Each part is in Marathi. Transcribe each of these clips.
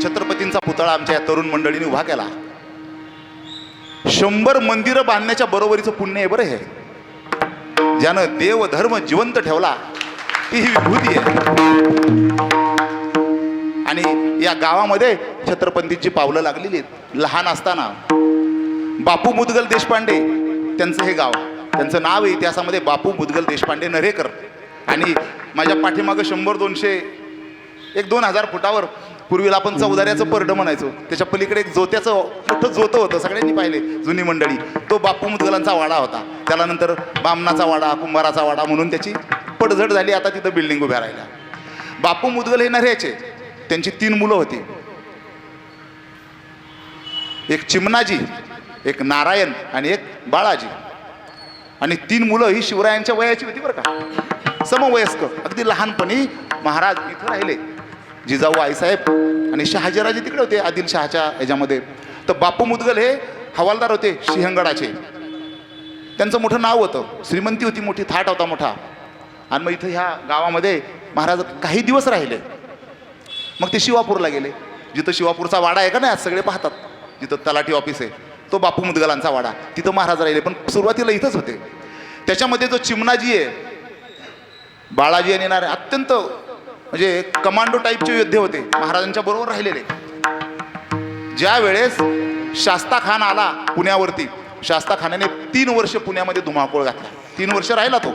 शिवछत्रपतींचा पुतळा आमच्या या तरुण मंडळीने उभा केला. शंभर मंदिरं बांधण्याच्या बरोबरीचं पुण्य आहे बरं हे. ज्यानं देव धर्म जिवंत ठेवला ती ही विभूती आहे. आणि या गावामध्ये छत्रपतींची पावलं लागलेली आहेत. लहान असताना बापू मुदगल देशपांडे त्यांचं हे गाव. त्यांचं नाव आहे इतिहासामध्ये बापू मुदगल देशपांडे नरेकर. आणि माझ्या पाठीमागं शंभर दोनशे एक दोन हजार फुटावर पूर्वीला आपण चौदाऱ्याचं परडं म्हणायचो. त्याच्या पलीकडे एक जोत्याचं मोठं जोतं होतं सगळ्यांनी पाहिले जुनी मंडळी. तो बापू मुदगलांचा वाडा होता. त्याला नंतर बामणाचा वाडा कुंभाराचा वाडा म्हणून त्याची पडझड झाली आता तिथं बिल्डिंग उभ्या राहिल्या. बापू मुदगल हे नऱ्याचे. त्यांची तीन मुलं होती. एक चिमणाजी एक नारायण आणि एक बाळाजी. आणि तीन मुलं ही शिवरायांच्या वयाची होती बरं का. समवयस्क अगदी लहानपणी महाराज इथं राहिले. जिजाऊ आईसाहेब आणि शहाजीराजे तिकडे होते आदिल शहाच्या ह्याच्यामध्ये. तर बापू मुदगल हे हवालदार होते सिंहगडाचे. त्यांचं मोठं नाव होतं. श्रीमंती होती मोठी थाट होता मोठा. आणि मग इथं ह्या गावामध्ये महाराज काही दिवस राहिले. मग ते शिवापूरला गेले. जिथं शिवापूरचा वाडा आहे का नाही आज सगळे पाहतात. जिथं तलाठी ऑफिस आहे तो बापू मुदगलांचा वाडा. तिथं महाराज राहिले पण सुरुवातीला इथंच होते. त्याच्यामध्ये जो चिमणाजी आहे बाळाजी आणि येणारे अत्यंत म्हणजे कमांडो टाईपचे योद्धे होते महाराजांच्या बरोबर राहिलेले. ज्या वेळेस शास्ता खान आला पुण्यावरती शास्ता खानाने तीन वर्ष पुण्यामध्ये धुमाकूळ घातला. तीन वर्ष राहिला तो.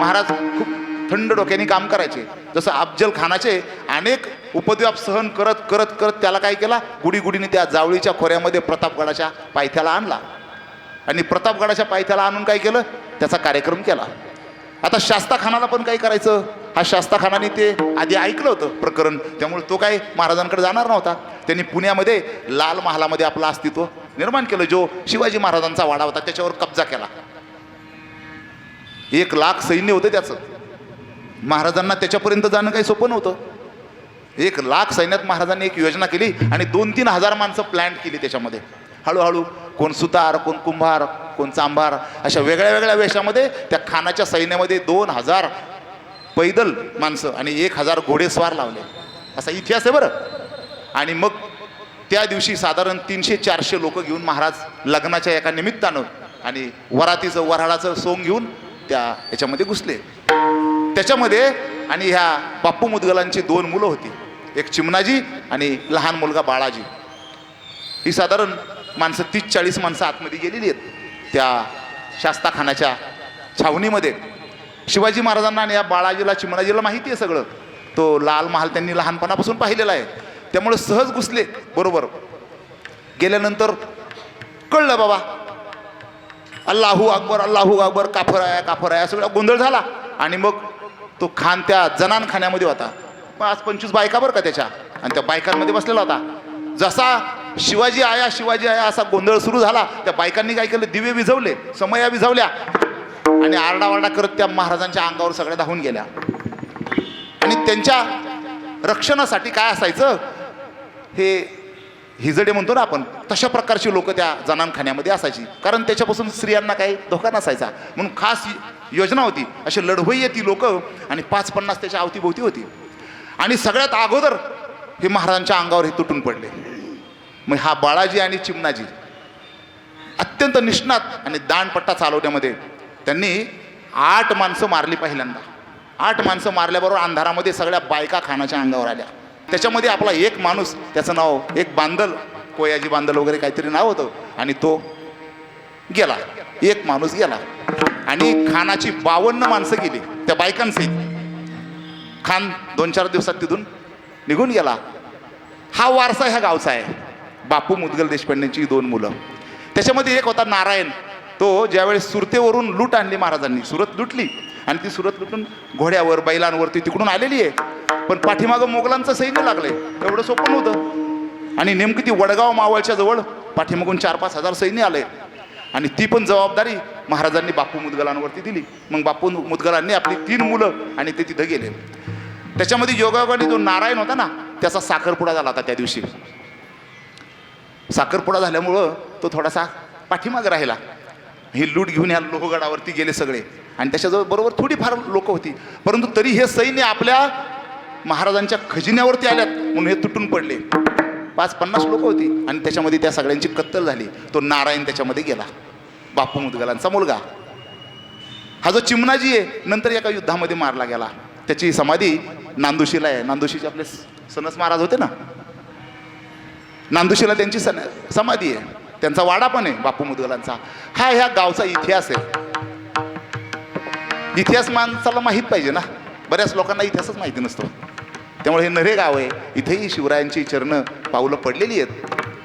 महाराज खूप थंड डोक्याने काम करायचे. जसं अफजल खानाचे अनेक उपद्व्याप सहन करत करत करत त्याला काय केला? गुडीगुडीने त्या जावळीच्या खोऱ्यामध्ये प्रतापगडाच्या पायथ्याला आणला. आणि प्रतापगडाच्या पायथ्याला आणून काय केलं? त्याचा कार्यक्रम केला. आता शास्ता खानाला पण काय करायचं? हा शास्ताखानाने ते आधी ऐकलं होतं प्रकरण. त्यामुळे तो काय महाराजांकडे जाणार नव्हता. त्यांनी पुण्यामध्ये लाल महालामध्ये आपलं अस्तित्व निर्माण केलं. जो शिवाजी महाराजांचा वाडा होता त्याच्यावर कब्जा केला. एक लाख सैन्य होतं त्याचं. महाराजांना त्याच्यापर्यंत जाणं काही सोपं नव्हतं. एक लाख सैन्यात महाराजांनी एक योजना केली आणि दोन तीन हजार माणसं प्लॅन केली त्याच्यामध्ये. हळूहळू कोण सुतार कोण कुंभार कोण चांभार अशा वेगळ्या वेगळ्या वेशामध्ये त्या खानाच्या सैन्यामध्ये दोन हजार पैदल माणसं आणि एक हजार घोडेस्वार लावले. असा इतिहास आहे बरं. आणि मग त्या दिवशी साधारण तीनशे चारशे लोक घेऊन महाराज लग्नाच्या एका निमित्तानं आणि वरातीचं वऱ्हाडाचं सोंग घेऊन त्या याच्यामध्ये घुसले. त्याच्यामध्ये आणि ह्या बाप्पू मुदगलांची दोन मुलं होती. एक चिमणाजी आणि लहान मुलगा बाळाजी. ही साधारण माणसं तीस चाळीस माणसं आतमध्ये गेलेली आहेत. त्या शास्ताखानाच्या छावणीमध्ये शिवाजी महाराजांना आणि या बाळाजीला चिमणाजीला माहिती आहे सगळं. तो लाल महाल त्यांनी लहानपणापासून पाहिलेला आहे. त्यामुळे सहज घुसले बरोबर. गेल्यानंतर कळलं बाबा. अल्लाहू अकबर अल्लाहू अकबर काफर काफराया काफर सगळा गोंधळ झाला. आणि मग तो खान त्या जनान खाण्यामध्ये होता. मग आज पंचवीस बायका बरं का त्याच्या? आणि त्या बायकांमध्ये बसलेला होता. जसा शिवाजी आया शिवाजी आया असा गोंधळ सुरू झाला त्या बायकांनी काय केलं? दिवे विझवले समया विझवल्या. आणि आरडावारडा करत त्या महाराजांच्या अंगावर सगळ्या धावून गेल्या. आणि त्यांच्या रक्षणासाठी काय असायचं? हे हिजडे म्हणतो ना आपण तशा प्रकारची लोक त्या जनानखान्यामध्ये असायची. कारण त्याच्यापासून स्त्रियांना काही धोका नसायचा. म्हणून खास योजना होती असे लढवई येते लोक आणि पाच पन्नास त्याच्या अवतीभोवती होती. आणि सगळ्यात अगोदर हे महाराजांच्या अंगावर हे तुटून पडले. मग हा बाळाजी आणि चिमणाजी अत्यंत निष्णात आणि दाणपट्टा चालवण्यामध्ये त्यांनी आठ माणसं मारली पहिल्यांदा. आठ माणसं मारल्याबरोबर अंधारामध्ये सगळ्या बायका खानाच्या अंगावर आल्या. त्याच्यामध्ये आपला एक माणूस त्याचं नाव एक बांदल कोयाजी बांदल वगैरे काहीतरी नाव होतं आणि तो गेला. एक माणूस गेला. आणि खानाची बावन्न माणसं गेली. त्या बायकांसहित खान दोन चार दिवसात तिथून निघून गेला. हा वारसा ह्या गावचा आहे. बापू मुदगल देशपांडेंची दोन मुलं. त्याच्यामध्ये एक होता नारायण. तो ज्यावेळेस सुरतेवरून लूट आणली महाराजांनी सुरत लुटली. आणि ती सुरत लुटून घोड्यावर बैलांवरती तिकडून आलेली आहे. पण पाठीमागं मोगलांचं सैन्य लागले एवढं सोपं नव्हतं. आणि नेमकी ती वडगाव मावळच्या जवळ पाठीमागून चार पाच हजार सैन्य आले. आणि ती पण जबाबदारी महाराजांनी बापू मुदगलांवरती दिली. मग बापू मुदगलांनी आपली तीन मुलं आणि ते तिथं गेले. त्याच्यामध्ये योगायोगाने जो नारायण होता ना त्याचा साखरपुडा झाला होता त्या दिवशी. साखरपुडा झाल्यामुळं तो थोडासा पाठीमाग राहिला. ही लूट घेऊन ह्या लोहगडावरती गेले सगळे. आणि त्याच्याजवळ बरोबर थोडीफार लोक होती. परंतु तरी हे सैन्य आपल्या महाराजांच्या खजिन्यावरती आल्यात म्हणून हे तुटून पडले. पाच पन्नास लोक होती. आणि त्याच्यामध्ये त्या सगळ्यांची कत्तल झाली. तो नारायण त्याच्यामध्ये गेला. बापू मुदगलांचा मुलगा. हा जो चिमणाजी आहे नंतर एका युद्धामध्ये मारला गेला. त्याची समाधी नांदुशीला आहे. नांदुशीचे आपले सनस महाराज होते ना? नांदुशीला त्यांची सन समाधी आहे. त्यांचा वाडा पण आहे बापू मुदगलांचा. हा ह्या गावचा इतिहास आहे. इतिहास माणसाला माहीत पाहिजे ना. बऱ्याच लोकांना इतिहासच माहिती नसतो. त्यामुळे हे नरे गाव आहे. इथेही शिवरायांची चरणं पावलं पडलेली आहेत.